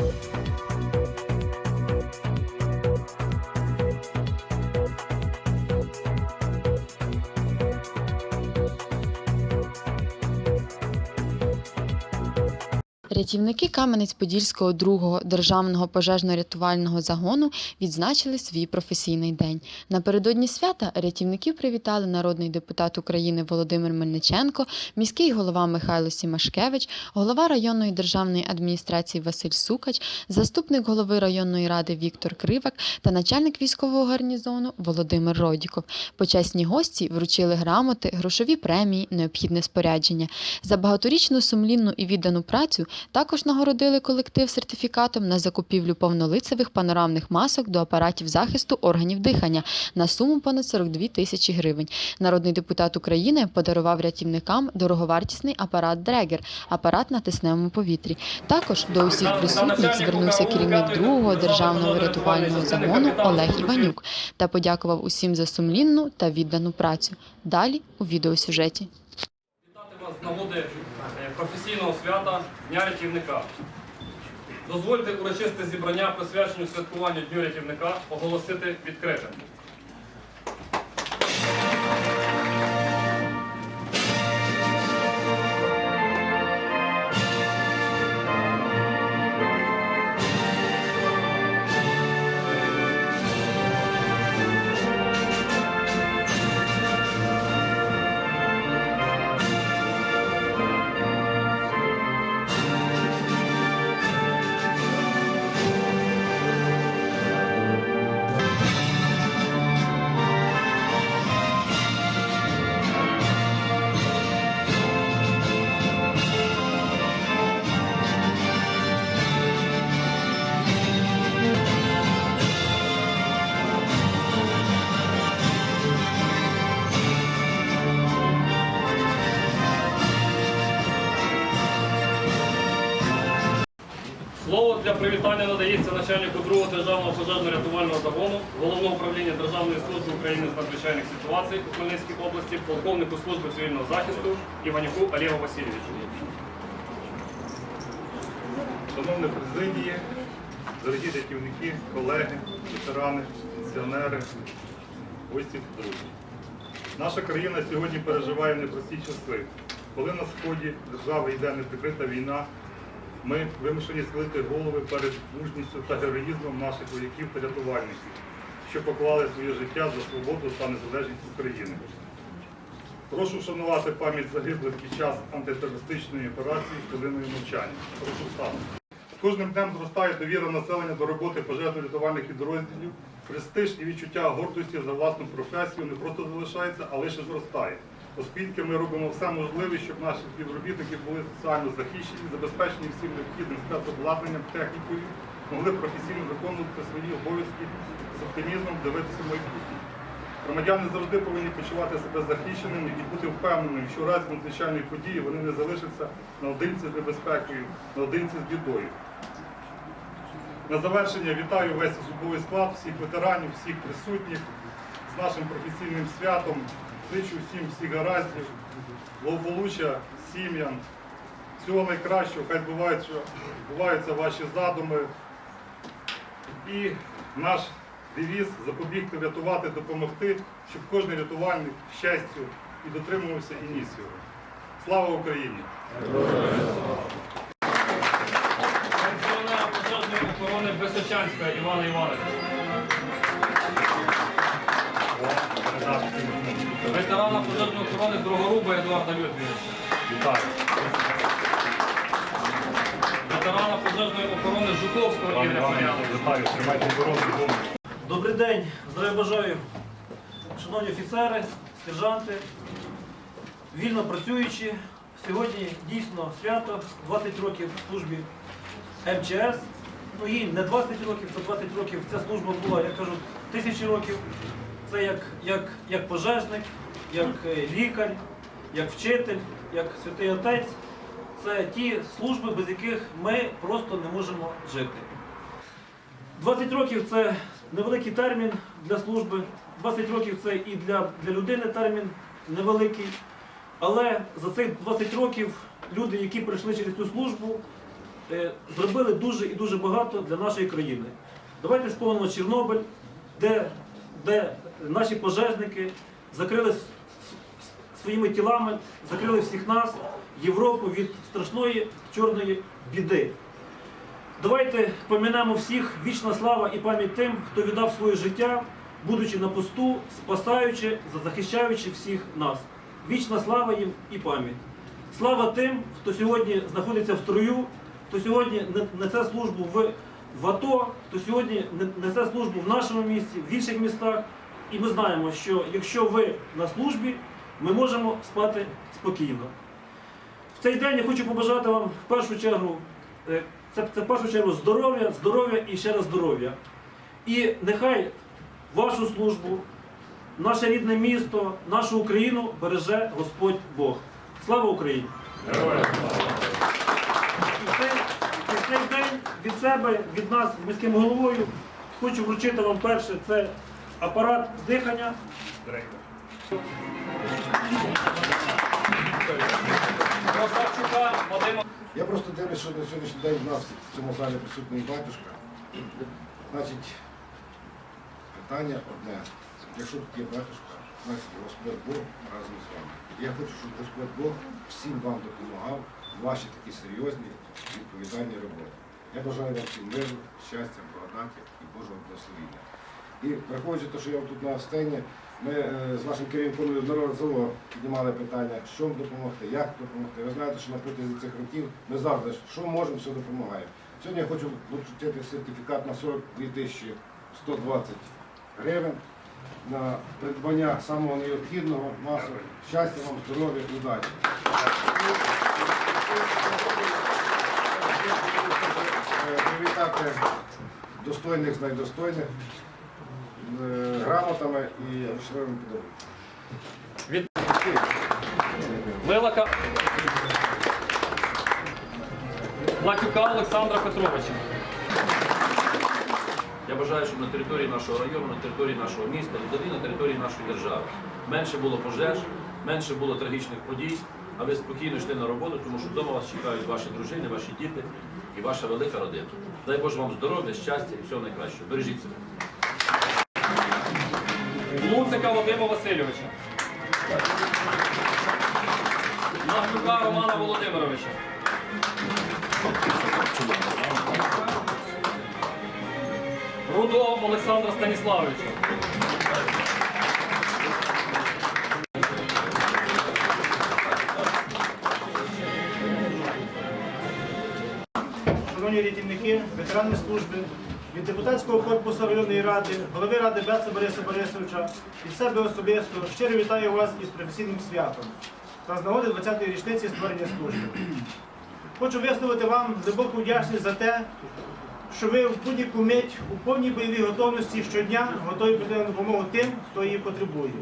Thank you. Рятівники Кам'янець-Подільського другого державного пожежно-рятувального загону відзначили свій професійний день. Напередодні свята рятівників привітали народний депутат України Володимир Мельниченко, міський голова Михайло Сімашкевич, голова районної державної адміністрації Василь Сукач, заступник голови районної ради Віктор Кривак та начальник військового гарнізону Володимир Родіков. Почесні гості вручили грамоти, грошові премії, необхідне спорядження. За багаторічну сумлінну і віддану працю також нагородили колектив сертифікатом на закупівлю повнолицевих панорамних масок до апаратів захисту органів дихання на суму понад 42 тисячі гривень. Народний депутат України подарував рятівникам дороговартісний апарат Дрегер, апарат на тисневому повітрі. Також до усіх присутніх звернувся керівник другого державного рятувального загону Олег Іванюк та подякував усім за сумлінну та віддану працю. Далі у відеосюжеті. Вітати вас з нагоди професійного свята Дня рятівника. Дозвольте урочисте зібрання, присвяченню святкуванню Дню рятівника, оголосити відкритим. Слово для привітання надається начальнику другого державного пожежно-рятувального загону головного управління Державної служби України з надзвичайних ситуацій у Хмельницькій області, полковнику служби цивільного захисту Іванюку Олегу Васильовичу. Шановні президії, дорогі рятівники, колеги, ветерани, пенсіонери, гості друзі. Наша країна сьогодні переживає непрості часи. Коли на сході держави йде неприкрита війна, ми вимушені схилити голови перед мужністю та героїзмом наших вояків та рятувальників, що поклали своє життя за свободу та незалежність України. Прошу вшанувати пам'ять загиблих під час антитерористичної операції хвилиною мовчання. Прошу встати. З кожним днем зростає довіра населення до роботи пожежно-рятувальних підрозділів, престиж і відчуття гордості за власну професію не просто залишається, а лише зростає. Оскільки ми робимо все можливе, щоб наші співробітники були соціально захищені, забезпечені всім необхідним спецобладнанням, технікою, могли професійно виконувати свої обов'язки з оптимізмом дивитися майбутнє. Громадяни завжди повинні почувати себе захищеними і бути впевненими, що в разі надзвичайної події вони не залишаться наодинці з небезпекою, наодинці з бідою. На завершення вітаю весь особовий склад, всіх ветеранів, всіх присутніх з нашим професійним святом. Зичу всім всіх гараздів, благополуччя сім'ям, всього найкращого, хай збуваються, збуваються ваші задуми. І наш девіз запобігти, врятувати, допомогти, щоб кожен рятувальник щастю і дотримувався і. Слава Україні! Пенсіонера пожежної охорони Височанська Івана Івановича. Ветерана пожежної охорони Другоруба Едуарда Людвіговича. Вітаю! Ветерана пожежної охорони Жуковського Ігоря Іване, Вітаю! Тримайте. Добрий день, здравия бажаю, шановні офіцери, сержанти, вільно працюючі. Сьогодні дійсно свято, 20 років службі МЧС. Ну їй не 20 років, це 20 років. Ця служба була, я кажу, тисячі років. Це як, як, як пожежник, як е, лікар, як вчитель, як святий отець. Це ті служби, без яких ми просто не можемо жити. 20 років це невеликий термін для служби. 20 років це і для, для людини термін невеликий. Але за цих 20 років люди, які пройшли через цю службу, е, зробили дуже і дуже багато для нашої країни. Давайте спомнимо Чорнобиль, де, де наші пожежники закрили своїми тілами, закрили всіх нас, Європу від страшної чорної біди. Давайте помінемо всіх вічна слава і пам'ять тим, хто віддав своє життя, будучи на посту, спасаючи, захищаючи всіх нас. Вічна слава їм і пам'ять. Слава тим, хто сьогодні знаходиться в строю, хто сьогодні несе службу в, в АТО, хто сьогодні несе службу в нашому місті, в інших містах. І ми знаємо, що якщо ви на службі, ми можемо спати спокійно. В цей день я хочу побажати вам в першу чергу, е, це, це в першу чергу здоров'я, здоров'я і ще раз здоров'я. І нехай вашу службу, наше рідне місто, нашу Україну береже Господь Бог. Слава Україні! Героям! І в цей, і цей день від себе, від нас, міським головою, хочу вручити вам перше це апарат дихання. Я просто дивлюсь, що на сьогоднішній день в нас в цьому залі присутній батюшка. Значить, питання одне. Якщо тут є батюшка, значить Господь Бог разом з вами. Я хочу, щоб Господь Бог всім вам допомагав в вашій такій серйозній відповідальній роботі. Я бажаю вам всім миру, щастя, благодаті і Божого благословіння. І враховуючи те, що я тут на сцені, ми е, з вашим керівником неодноразово піднімали питання, що допомогти, як допомогти. Ви знаєте, що на протязі цих років ми завжди що можемо, все допомагаємо. Сьогодні я хочу вручити сертифікат на 42 тисячі 120 гривень на придбання самого необхідного масу. Щастя вам, здоров'я удачі. Е, Привітати достойних з найдостойних грамотами і грошовими подарунками. Від Лилака Латюка Олександра Петровича. Я бажаю, щоб на території нашого району, на території нашого міста, взагалі на території нашої держави менше було пожеж, менше було трагічних подій, а ви спокійно йшли на роботу, тому що вдома вас чекають ваші дружини, ваші діти і ваша велика родина. Дай Боже вам здоров'я, щастя і всього найкращого. Бережіть себе. Луцика Вадима Васильовича. Нахлюка Романа Володимировича. Рудого Олександра Станіславовича. Шановні рятівники, ветерани служби, від депутатського корпусу районної ради, голови ради Беца Бориса Борисовича, від себе особисто щиро вітаю вас із професійним святом та з нагоди 20-ї річниці створення служби. Хочу висловити вам глибоку вдячність за те, що ви в будь-яку мить у повній бойовій готовності щодня готові прийти на допомогу тим, хто її потребує.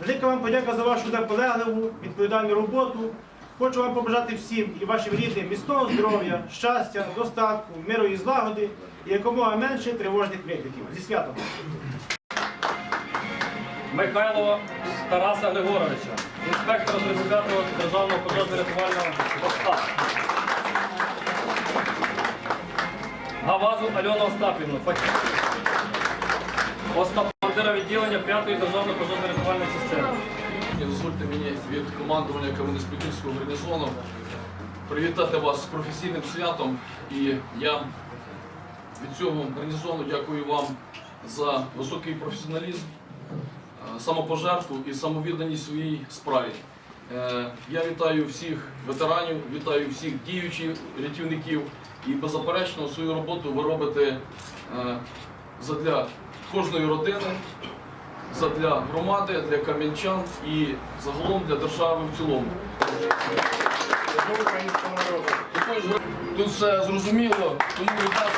Велика вам подяка за вашу наполегливу, відповідальну роботу. Хочу вам побажати всім і вашим рідним міцного здоров'я, щастя, достатку, миру і злагоди і якомога менше тривожних викликів. Зі святом! Михайлова Тараса Григоровича, інспектора 35-го державного пожежно-рятувального поста. Гавазу Альону Остапівну, фахівця. Остап відділення 5-ї державної пожежно-рятувальної частини. І дозвольте мені від командування Кам'янець-Подільського гарнізону привітати вас з професійним святом. І я від цього гарнізону дякую вам за високий професіоналізм, е, самопожертву і самовідданість своїй справі. Е, Я вітаю всіх ветеранів, вітаю всіх діючих рятівників і беззаперечно свою роботу ви робите е, задля кожної родини, задля громади, для кам'янчан і загалом для держави в цілому. Тут все зрозуміло, тому від нас